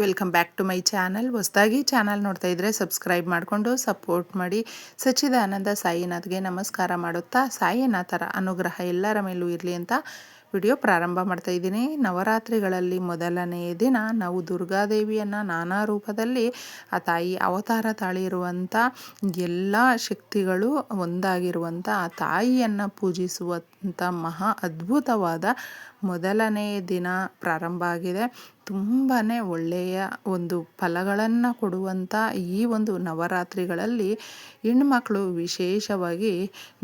Welcome back to my channel ಹೊಸದಾಗಿ channel ನೋಡ್ತಾ ಇದ್ದರೆ ಸಬ್ಸ್ಕ್ರೈಬ್ ಮಾಡಿಕೊಂಡು ಸಪೋರ್ಟ್ ಮಾಡಿ. ಸಚ್ಚಿದಾನಂದ ಸಾಯಿನಾಥ್ಗೆ ನಮಸ್ಕಾರ ಮಾಡುತ್ತಾ, ಸಾಯಿನಾಥರ ಅನುಗ್ರಹ ಎಲ್ಲರ ಮೇಲೂ ಇರಲಿ ಅಂತ ವಿಡಿಯೋ ಪ್ರಾರಂಭ ಮಾಡ್ತಾ ಇದ್ದೀನಿ. ನವರಾತ್ರಿಗಳಲ್ಲಿ ಮೊದಲನೆಯ ದಿನ ನಾವು ದುರ್ಗಾದೇವಿಯನ್ನು ನಾನಾ ರೂಪದಲ್ಲಿ, ಆ ತಾಯಿ ಅವತಾರ ತಾಳಿರುವಂಥ ಎಲ್ಲ ಶಕ್ತಿಗಳು ಒಂದಾಗಿರುವಂಥ ಆ ತಾಯಿಯನ್ನು ಪೂಜಿಸುವಂಥ ಮಹಾ ಅದ್ಭುತವಾದ ಮೊದಲನೆಯ ದಿನ ಪ್ರಾರಂಭ ಆಗಿದೆ. ತುಂಬಾ ಒಳ್ಳೆಯ ಒಂದು ಫಲಗಳನ್ನು ಕೊಡುವಂಥ ಈ ಒಂದು ನವರಾತ್ರಿಗಳಲ್ಲಿ ಹೆಣ್ಮಕ್ಳು ವಿಶೇಷವಾಗಿ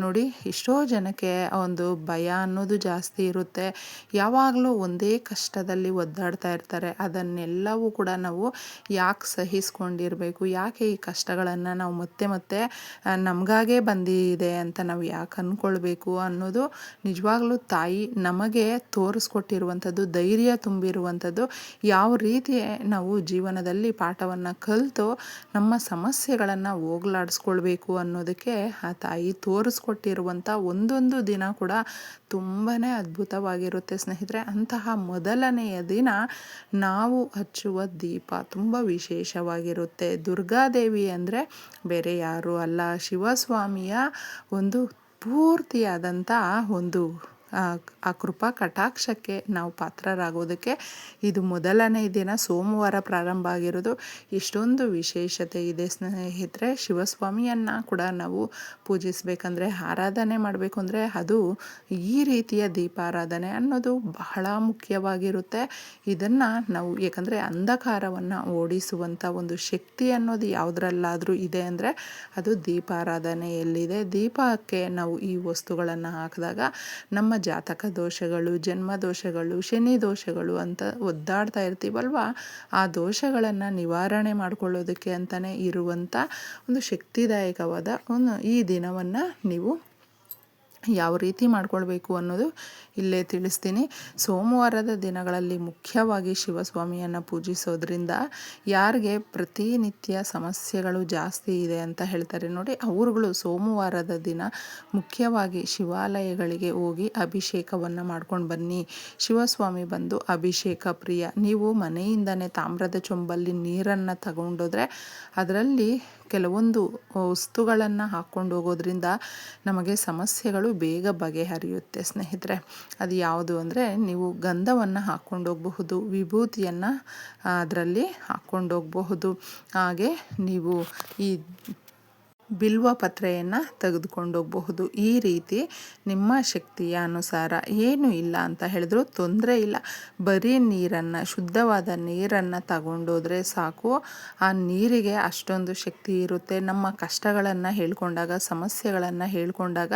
ನೋಡಿ ಎಷ್ಟೋ ಜನಕ್ಕೆ ಒಂದು ಭಯ ಅನ್ನೋದು ಜಾಸ್ತಿ ಇರುತ್ತೆ. ಯಾವಾಗಲೂ ಒಂದೇ ಕಷ್ಟದಲ್ಲಿ ಒದ್ದಾಡ್ತಾ ಇರ್ತಾರೆ. ಅದನ್ನೆಲ್ಲವೂ ಕೂಡ ನಾವು ಯಾಕೆ ಸಹಿಸ್ಕೊಂಡಿರಬೇಕು? ಯಾಕೆ ಈ ಕಷ್ಟಗಳನ್ನು ನಾವು ಮತ್ತೆ ಮತ್ತೆ ನಮಗಾಗೇ ಬಂದಿದೆ ಅಂತ ನಾವು ಯಾಕೆ ಅಂದ್ಕೊಳ್ಬೇಕು ಅನ್ನೋದು ನಿಜವಾಗ್ಲೂ ತಾಯಿ ನಮಗೆ ತೋರಿಸ್ಕೊಟ್ಟಿರುವಂಥದ್ದು, ಧೈರ್ಯ ತುಂಬಿರುವಂಥದ್ದು, ಯಾವ ರೀತಿ ನಾವು ಜೀವನದಲ್ಲಿ ಪಾಠವನ್ನು ಕಲಿತು ನಮ್ಮ ಸಮಸ್ಯೆಗಳನ್ನು ಹೋಗ್ಲಾಡಿಸ್ಕೊಳ್ಬೇಕು ಅನ್ನೋದಕ್ಕೆ ಆ ತಾಯಿ ತೋರಿಸ್ಕೊಟ್ಟಿರುವಂಥ ಒಂದೊಂದು ದಿನ ಕೂಡ ತುಂಬಾ ಅದ್ಭುತವಾಗಿರುತ್ತೆ ಸ್ನೇಹಿತರೆ. ಅಂತಹ ಮೊದಲನೆಯ ದಿನ ನಾವು ಹಚ್ಚುವ ದೀಪ ತುಂಬ ವಿಶೇಷವಾಗಿರುತ್ತೆ. ದುರ್ಗಾದೇವಿ ಅಂದರೆ ಬೇರೆ ಯಾರೂ ಅಲ್ಲ, ಶಿವಸ್ವಾಮಿಯ ಒಂದು ಪೂರ್ತಿಯಾದಂಥ ಒಂದು ಆ ಕೃಪಾ ಕಟಾಕ್ಷಕ್ಕೆ ನಾವು ಪಾತ್ರರಾಗೋದಕ್ಕೆ ಇದು ಮೊದಲನೇ ದಿನ, ಸೋಮವಾರ ಪ್ರಾರಂಭ ಆಗಿರೋದು. ಇಷ್ಟೊಂದು ವಿಶೇಷತೆ ಇದೆ ಸ್ನೇಹಿತರೆ. ಶಿವಸ್ವಾಮಿಯನ್ನು ಕೂಡ ನಾವು ಪೂಜಿಸಬೇಕಂದ್ರೆ, ಆರಾಧನೆ ಮಾಡಬೇಕು ಅಂದರೆ ಅದು ಈ ರೀತಿಯ ದೀಪಾರಾಧನೆ ಅನ್ನೋದು ಬಹಳ ಮುಖ್ಯವಾಗಿರುತ್ತೆ. ಇದನ್ನು ನಾವು ಏಕೆಂದರೆ ಅಂಧಕಾರವನ್ನು ಓಡಿಸುವಂಥ ಒಂದು ಶಕ್ತಿ ಅನ್ನೋದು ಯಾವುದ್ರಲ್ಲಾದರೂ ಇದೆ ಅಂದರೆ ಅದು ದೀಪಾರಾಧನೆಯಲ್ಲಿದೆ. ದೀಪಕ್ಕೆ ನಾವು ಈ ವಸ್ತುಗಳನ್ನು ಹಾಕಿದಾಗ ನಮ್ಮ ಜಾತಕ ದೋಷಗಳು, ಜನ್ಮ ದೋಷಗಳು, ಶನಿ ದೋಷಗಳು ಅಂತ ಒದ್ದಾಡ್ತಾ ಇರ್ತೀವಲ್ವಾ? ಆ ದೋಷಗಳನ್ನು ನಿವಾರಣೆ ಮಾಡಿಕೊಳ್ಳೋದಕ್ಕೆ ಅಂತಲೇ ಇರುವಂಥ ಒಂದು ಶಕ್ತಿದಾಯಕವಾದ ಒಂದು ಈ ದಿನವನ್ನು ನೀವು ಯಾವ ರೀತಿ ಮಾಡ್ಕೊಳ್ಬೇಕು ಅನ್ನೋದು ಇಲ್ಲೇ ತಿಳಿಸ್ತೀನಿ. ಸೋಮವಾರದ ದಿನಗಳಲ್ಲಿ ಮುಖ್ಯವಾಗಿ ಶಿವಸ್ವಾಮಿಯನ್ನು ಪೂಜಿಸೋದ್ರಿಂದ ಯಾರಿಗೆ ಪ್ರತಿನಿತ್ಯ ಸಮಸ್ಯೆಗಳು ಜಾಸ್ತಿ ಇದೆ ಅಂತ ಹೇಳ್ತಾರೆ ನೋಡಿ, ಅವರುಗಳು ಸೋಮವಾರದ ದಿನ ಮುಖ್ಯವಾಗಿ ಶಿವಾಲಯಗಳಿಗೆ ಹೋಗಿ ಅಭಿಷೇಕವನ್ನು ಮಾಡ್ಕೊಂಡು ಬನ್ನಿ. ಶಿವಸ್ವಾಮಿ ಬಂದು ಅಭಿಷೇಕ ಪ್ರಿಯ. ನೀವು ಮನೆಯಿಂದನೇ ತಾಮ್ರದ ಚೊಂಬಲ್ಲಿ ನೀರನ್ನು ತಗೊಂಡೋದ್ರೆ ಅದರಲ್ಲಿ ಕೆಲವೊಂದು ವಸ್ತುಗಳನ್ನು ಹಾಕ್ಕೊಂಡು ಹೋಗೋದ್ರಿಂದ ನಮಗೆ ಸಮಸ್ಯೆಗಳು ಬೇಗ ಬಗೆಹರಿಯುತ್ತೆ. ಸ್ನೇಹಿತರೆ, ಅದು ಯಾವುದು ಅಂದರೆ ನೀವು ಗಂಧವನ್ನು ಹಾಕ್ಕೊಂಡು ಹೋಗಬಹುದು, ವಿಭೂತಿಯನ್ನು ಅದರಲ್ಲಿ ಹಾಕ್ಕೊಂಡು ಹೋಗಬಹುದು. ಹಾಗೆ ನೀವು ಈ ಬಿಲ್ವ ಪತ್ರೆಯನ್ನು ತೆಗೆದುಕೊಂಡು ಹೋಗಬಹುದು ಈ ರೀತಿ ನಿಮ್ಮ ಶಕ್ತಿಯ ಅನುಸಾರ ಏನು ಇಲ್ಲ ಅಂತ ಹೇಳಿದ್ರು ತೊಂದರೆ ಇಲ್ಲ. ಬರೀ ನೀರನ್ನು, ಶುದ್ಧವಾದ ನೀರನ್ನು ತಗೊಂಡೋದ್ರೆ ಸಾಕು. ಆ ನೀರಿಗೆ ಅಷ್ಟೊಂದು ಶಕ್ತಿ ಇರುತ್ತೆ. ನಮ್ಮ ಕಷ್ಟಗಳನ್ನು ಹೇಳ್ಕೊಂಡಾಗ, ಸಮಸ್ಯೆಗಳನ್ನು ಹೇಳ್ಕೊಂಡಾಗ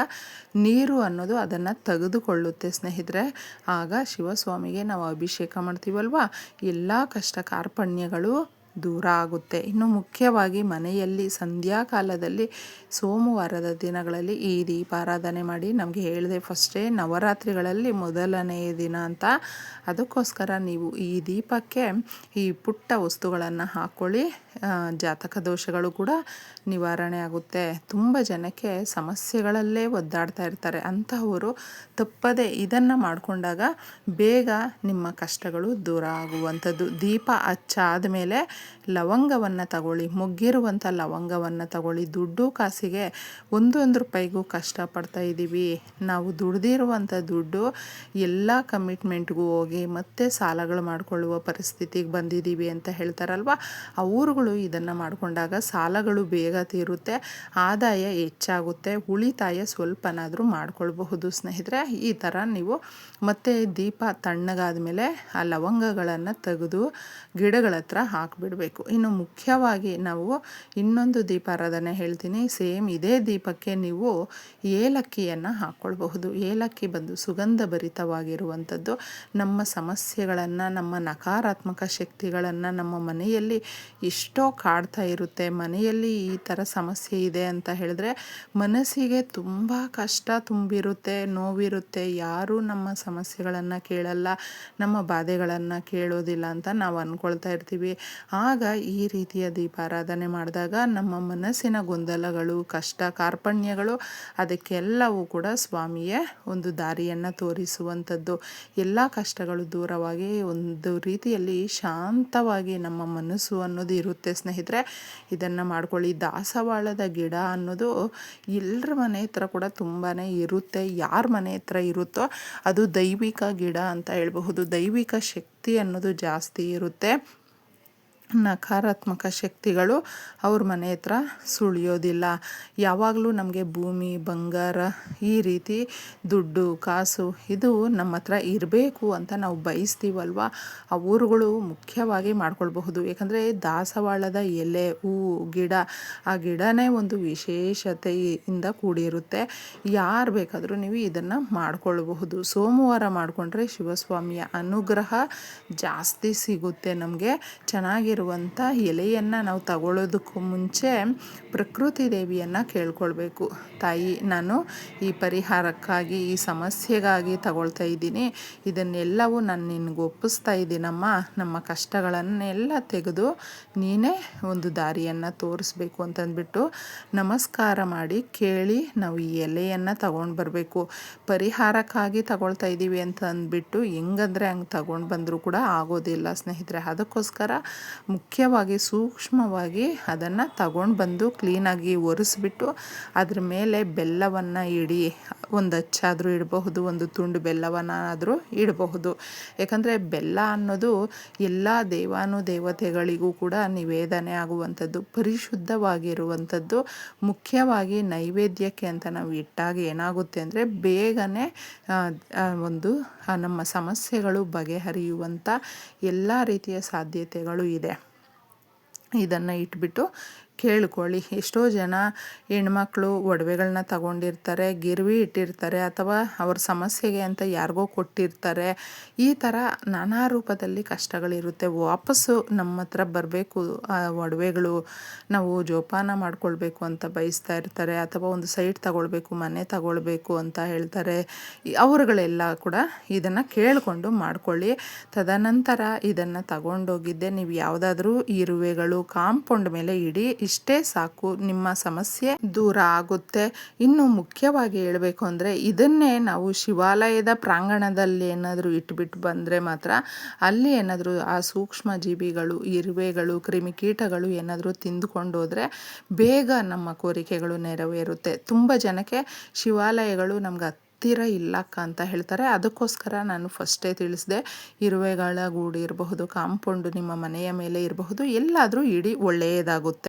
ನೀರು ಅನ್ನೋದು ಅದನ್ನು ತೆಗೆದುಕೊಳ್ಳುತ್ತೆ ಸ್ನೇಹಿತರೆ. ಆಗ ಶಿವಸ್ವಾಮಿಗೆ ನಾವು ಅಭಿಷೇಕ ಮಾಡ್ತೀವಲ್ವಾ? ಎಲ್ಲ ಕಷ್ಟ ಕಾರ್ಪಣ್ಯಗಳು ದೂರ ಆಗುತ್ತೆ. ಇನ್ನು ಮುಖ್ಯವಾಗಿ ಮನೆಯಲ್ಲಿ ಸಂಧ್ಯಾಕಾಲದಲ್ಲಿ ಸೋಮವಾರದ ದಿನಗಳಲ್ಲಿ ಈ ದೀಪಾರಾಧನೆ ಮಾಡಿ. ನಮಗೆ ಹೇಳಿದೆ ಫಸ್ಟೇ ನವರಾತ್ರಿಗಳಲ್ಲಿ ಮೊದಲನೆಯ ದಿನ ಅಂತ. ಅದಕ್ಕೋಸ್ಕರ ನೀವು ಈ ದೀಪಕ್ಕೆ ಈ ಪುಟ್ಟ ವಸ್ತುಗಳನ್ನು ಹಾಕ್ಕೊಳ್ಳಿ ಜಾತಕ ದೋಷಗಳು ಕೂಡ ನಿವಾರಣೆ ಆಗುತ್ತೆ. ತುಂಬ ಜನಕ್ಕೆ ಸಮಸ್ಯೆಗಳಲ್ಲೇ ಒದ್ದಾಡ್ತಾ ಇರ್ತಾರೆ. ಅಂತಹವರು ತಪ್ಪದೆ ಇದನ್ನು ಮಾಡಿಕೊಂಡಾಗ ಬೇಗ ನಿಮ್ಮ ಕಷ್ಟಗಳು ದೂರ ಆಗುವಂಥದ್ದು. ದೀಪ ಹಚ್ಚಾದ ಮೇಲೆ ಲವಂಗವನ್ನು ತಗೊಳ್ಳಿ ಮುಗ್ಗಿರುವಂಥ ಲವಂಗವನ್ನು ತಗೊಳ್ಳಿ. ದುಡ್ಡು ಕಾಸಿಗೆ ಒಂದೊಂದು ರೂಪಾಯಿಗೂ ಕಷ್ಟಪಡ್ತಾ ಇದ್ದೀವಿ ನಾವು ದುಡ್ದಿರುವಂಥ ದುಡ್ಡು ಎಲ್ಲ ಕಮಿಟ್ಮೆಂಟ್ಗೂ ಹೋಗಿ ಮತ್ತೆ ಸಾಲಗಳು ಮಾಡಿಕೊಳ್ಳುವ ಪರಿಸ್ಥಿತಿಗೆ ಬಂದಿದ್ದೀವಿ ಅಂತ ಹೇಳ್ತಾರಲ್ವ? ಅವರುಗಳು ಇದನ್ನು ಮಾಡಿಕೊಂಡಾಗ ಸಾಲಗಳು ಬೇಗ ತೀರುತ್ತೆ, ಆದಾಯ ಹೆಚ್ಚಾಗುತ್ತೆ, ಉಳಿತಾಯ ಸ್ವಲ್ಪನಾದರೂ ಮಾಡ್ಕೊಳ್ಬಹುದು ಸ್ನೇಹಿತರೆ. ಈ ಥರ ನೀವು ಮತ್ತೆ ದೀಪ ತಣ್ಣಗಾದ ಮೇಲೆ ಆ ಲವಂಗಗಳನ್ನು ತೆಗೆದು ಗಿಡಗಳ ಹತ್ರ ಹಾಕಿಬಿಡಬೇಕು. ಇನ್ನು ಮುಖ್ಯವಾಗಿ ನಾವು ಇನ್ನೊಂದು ದೀಪಾರಾಧನೆ ಹೇಳ್ತೀನಿ. ಸೇಮ್ ಇದೇ ದೀಪಕ್ಕೆ ನೀವು ಏಲಕ್ಕಿಯನ್ನು ಹಾಕ್ಕೊಳ್ಬಹುದು ಏಲಕ್ಕಿ ಬಂದು ಸುಗಂಧ ಭರಿತವಾಗಿರುವಂಥದ್ದು ನಮ್ಮ ಸಮಸ್ಯೆಗಳನ್ನು, ನಮ್ಮ ನಕಾರಾತ್ಮಕ ಶಕ್ತಿಗಳನ್ನು ನಮ್ಮ ಮನೆಯಲ್ಲಿ ಎಷ್ಟೋ ಕಾಡ್ತಾ ಇರುತ್ತೆ. ಮನೆಯಲ್ಲಿ ಈ ಥರ ಸಮಸ್ಯೆ ಇದೆ ಅಂತ ಹೇಳಿದ್ರೆ ಮನಸ್ಸಿಗೆ ತುಂಬ ಕಷ್ಟ ತುಂಬಿರುತ್ತೆ, ನೋವಿರುತ್ತೆ. ಯಾರೂ ನಮ್ಮ ಸಮಸ್ಯೆಗಳನ್ನು ಕೇಳಲ್ಲ, ನಮ್ಮ ಬಾಧೆಗಳನ್ನು ಕೇಳೋದಿಲ್ಲ ಅಂತ ನಾವು ಅಂದ್ಕೊಳ್ತಾ ಇರ್ತೀವಿ. ಆ ಆಗ ಈ ರೀತಿಯ ದೀಪಾರಾಧನೆ ಮಾಡಿದಾಗ ನಮ್ಮ ಮನಸ್ಸಿನ ಗೊಂದಲಗಳು, ಕಷ್ಟ, ಕಾರ್ಪಣ್ಯಗಳು ಅದಕ್ಕೆಲ್ಲವೂ ಕೂಡ ಸ್ವಾಮಿಯೇ ಒಂದು ದಾರಿಯನ್ನು ತೋರಿಸುವಂಥದ್ದು. ಎಲ್ಲ ಕಷ್ಟಗಳು ದೂರವಾಗಿ ಒಂದು ರೀತಿಯಲ್ಲಿ ಶಾಂತವಾಗಿ ನಮ್ಮ ಮನಸ್ಸು ಅನ್ನೋದು ಇರುತ್ತೆ ಸ್ನೇಹಿತರೆ. ಇದನ್ನು ಮಾಡ್ಕೊಳ್ಳಿ. ದಾಸವಾಳದ ಗಿಡ ಅನ್ನೋದು ಎಲ್ಲರ ಮನೆ ಹತ್ರ ಕೂಡ ತುಂಬಾ ಇರುತ್ತೆ. ಯಾರ ಮನೆ ಹತ್ರ ಇರುತ್ತೋ ಅದು ದೈವಿಕ ಗಿಡ ಅಂತ ಹೇಳಬಹುದು. ದೈವಿಕ ಶಕ್ತಿ ಅನ್ನೋದು ಜಾಸ್ತಿ ಇರುತ್ತೆ. ನಕಾರಾತ್ಮಕ ಶಕ್ತಿಗಳು ಅವ್ರ ಮನೆ ಹತ್ರ ಸುಳಿಯೋದಿಲ್ಲ. ಯಾವಾಗಲೂ ನಮಗೆ ಭೂಮಿ, ಬಂಗಾರ ಈ ರೀತಿ ದುಡ್ಡು, ಕಾಸು ಇದು ನಮ್ಮ ಹತ್ರ ಇರಬೇಕು ಅಂತ ನಾವು ಬಯಸ್ತೀವಲ್ವ? ಆ ಊರುಗಳು ಮುಖ್ಯವಾಗಿ ಮಾಡ್ಕೊಳ್ಬಹುದು. ಯಾಕಂದರೆ ದಾಸವಾಳದ ಎಲೆ, ಹೂವು, ಗಿಡ ಆ ಗಿಡನೇ ಒಂದು ವಿಶೇಷತೆಯಿಂದ ಕೂಡಿರುತ್ತೆ. ಯಾರು ಬೇಕಾದರೂ ನೀವು ಇದನ್ನು ಮಾಡ್ಕೊಳ್ಬಹುದು. ಸೋಮವಾರ ಮಾಡಿಕೊಂಡ್ರೆ ಶಿವಸ್ವಾಮಿಯ ಅನುಗ್ರಹ ಜಾಸ್ತಿ ಸಿಗುತ್ತೆ ನಮಗೆ. ಚೆನ್ನಾಗಿ ಇರುವಂಥ ಎಲೆಯನ್ನು ನಾವು ತಗೊಳ್ಳೋದಕ್ಕೂ ಮುಂಚೆ ಪ್ರಕೃತಿ ದೇವಿಯನ್ನು ಕೇಳ್ಕೊಳ್ಬೇಕು. ತಾಯಿ, ನಾನು ಈ ಪರಿಹಾರಕ್ಕಾಗಿ, ಈ ಸಮಸ್ಯೆಗಾಗಿ ತಗೊಳ್ತಾ ಇದ್ದೀನಿ. ಇದನ್ನೆಲ್ಲವೂ ನಾನು ನಿನಗೆ ಒಪ್ಪಿಸ್ತಾ ಇದ್ದೀನಮ್ಮ. ನಮ್ಮ ಕಷ್ಟಗಳನ್ನೆಲ್ಲ ತೆಗೆದು ನೀನೇ ಒಂದು ದಾರಿಯನ್ನು ತೋರಿಸ್ಬೇಕು ಅಂತಂದ್ಬಿಟ್ಟು ನಮಸ್ಕಾರ ಮಾಡಿ ಕೇಳಿ ನಾವು ಈ ಎಲೆಯನ್ನು ತಗೊಂಡು ಬರಬೇಕು. ಪರಿಹಾರಕ್ಕಾಗಿ ತಗೊಳ್ತಾ ಇದ್ದೀವಿ ಅಂತ ಅಂದ್ಬಿಟ್ಟು ಹೆಂಗಂದ್ರೆ ಹಂಗೆ ತಗೊಂಡು ಬಂದರೂ ಕೂಡ ಆಗೋದಿಲ್ಲ ಸ್ನೇಹಿತರೆ. ಅದಕ್ಕೋಸ್ಕರ ಮುಖ್ಯವಾಗಿ ಸೂಕ್ಷ್ಮವಾಗಿ ಅದನ್ನು ತಗೊಂಡು ಬಂದು ಕ್ಲೀನಾಗಿ ಒರೆಸ್ಬಿಟ್ಟು ಅದ್ರ ಮೇಲೆ ಬೆಲ್ಲವನ್ನು ಇಡಿ. ಒಂದು ಅಚ್ಚಾದರೂ ಇಡಬಹುದು, ಒಂದು ತುಂಡು ಬೆಲ್ಲವನ್ನಾದರೂ ಇಡಬಹುದು. ಯಾಕಂದರೆ ಬೆಲ್ಲ ಅನ್ನೋದು ಎಲ್ಲ ದೇವಾನು ದೇವತೆಗಳಿಗೂ ಕೂಡ ನಿವೇದನೆ ಆಗುವಂಥದ್ದು, ಪರಿಶುದ್ಧವಾಗಿರುವಂಥದ್ದು. ಮುಖ್ಯವಾಗಿ ನೈವೇದ್ಯಕ್ಕೆ ಅಂತ ನಾವು ಇಟ್ಟಾಗ ಏನಾಗುತ್ತೆ ಅಂದರೆ ಬೇಗನೆ ಒಂದು ನಮ್ಮ ಸಮಸ್ಯೆಗಳು ಬಗೆಹರಿಯುವಂಥ ಎಲ್ಲ ರೀತಿಯ ಸಾಧ್ಯತೆಗಳು ಇದೆ. ಇದನ್ನು ಇಟ್ಬಿಟ್ಟು ಕೇಳ್ಕೊಳ್ಳಿ. ಎಷ್ಟೋ ಜನ ಹೆಣ್ಮಕ್ಳು ಒಡವೆಗಳನ್ನ ತಗೊಂಡಿರ್ತಾರೆ, ಗಿರ್ವಿ ಇಟ್ಟಿರ್ತಾರೆ ಅಥವಾ ಅವ್ರ ಸಮಸ್ಯೆಗೆ ಅಂತ ಯಾರಿಗೋ ಕೊಟ್ಟಿರ್ತಾರೆ. ಈ ಥರ ನಾನಾ ರೂಪದಲ್ಲಿ ಕಷ್ಟಗಳಿರುತ್ತೆ. ವಾಪಸ್ಸು ನಮ್ಮ ಹತ್ರ ಬರಬೇಕು. ಆ ಒಡವೆಗಳು ನಾವು ಜೋಪಾನ ಮಾಡ್ಕೊಳ್ಬೇಕು ಅಂತ ಬಯಸ್ತಾ ಇರ್ತಾರೆ ಅಥವಾ ಒಂದು ಸೈಟ್ ತಗೊಳ್ಬೇಕು, ಮನೆ ತಗೊಳ್ಬೇಕು ಅಂತ ಹೇಳ್ತಾರೆ. ಅವರುಗಳೆಲ್ಲ ಕೂಡ ಇದನ್ನು ಕೇಳಿಕೊಂಡು ಮಾಡ್ಕೊಳ್ಳಿ. ತದನಂತರ ಇದನ್ನು ತಗೊಂಡೋಗಿದ್ದೆ. ನೀವು ಯಾವುದಾದ್ರೂ ಇರುವೆಗಳು ಕಾಂಪೌಂಡ್ ಮೇಲೆ ಇಡಿ. ಇಷ್ಟೇ ಸಾಕು, ನಿಮ್ಮ ಸಮಸ್ಯೆ ದೂರ ಆಗುತ್ತೆ. ಇನ್ನು ಮುಖ್ಯವಾಗಿ ಹೇಳಬೇಕು ಅಂದರೆ ಇದನ್ನೇ ನಾವು ಶಿವಾಲಯದ ಪ್ರಾಂಗಣದಲ್ಲಿ ಏನಾದರೂ ಇಟ್ಬಿಟ್ಟು ಬಂದರೆ ಮಾತ್ರ ಅಲ್ಲಿ ಏನಾದರೂ ಆ ಸೂಕ್ಷ್ಮ ಜೀವಿಗಳು, ಇರುವೆಗಳು ಕ್ರಿಮಿಕೀಟಗಳು ಏನಾದರೂ ತಿಂದುಕೊಂಡು ಹೋದರೆ ಬೇಗ ನಮ್ಮ ಕೋರಿಕೆಗಳು ನೆರವೇರುತ್ತೆ. ತುಂಬ ಜನಕ್ಕೆ ಶಿವಾಲಯಗಳು ನಮ್ಗೆ ಹತ್ತಿರ ಇಲ್ಲಕ್ಕ ಅಂತ ಹೇಳ್ತಾರೆ. ಅದಕ್ಕೋಸ್ಕರ ನಾನು ಫಸ್ಟೇ ತಿಳಿಸಿದೆ, ಇರುವೆಗಳ ಗೂಡು ಇರಬಹುದು, ಕಾಂಪೌಂಡು ನಿಮ್ಮ ಮನೆಯ ಮೇಲೆ ಇರಬಹುದು, ಎಲ್ಲಾದರೂ ಇಡೀ ಒಳ್ಳೆಯದಾಗುತ್ತೆ.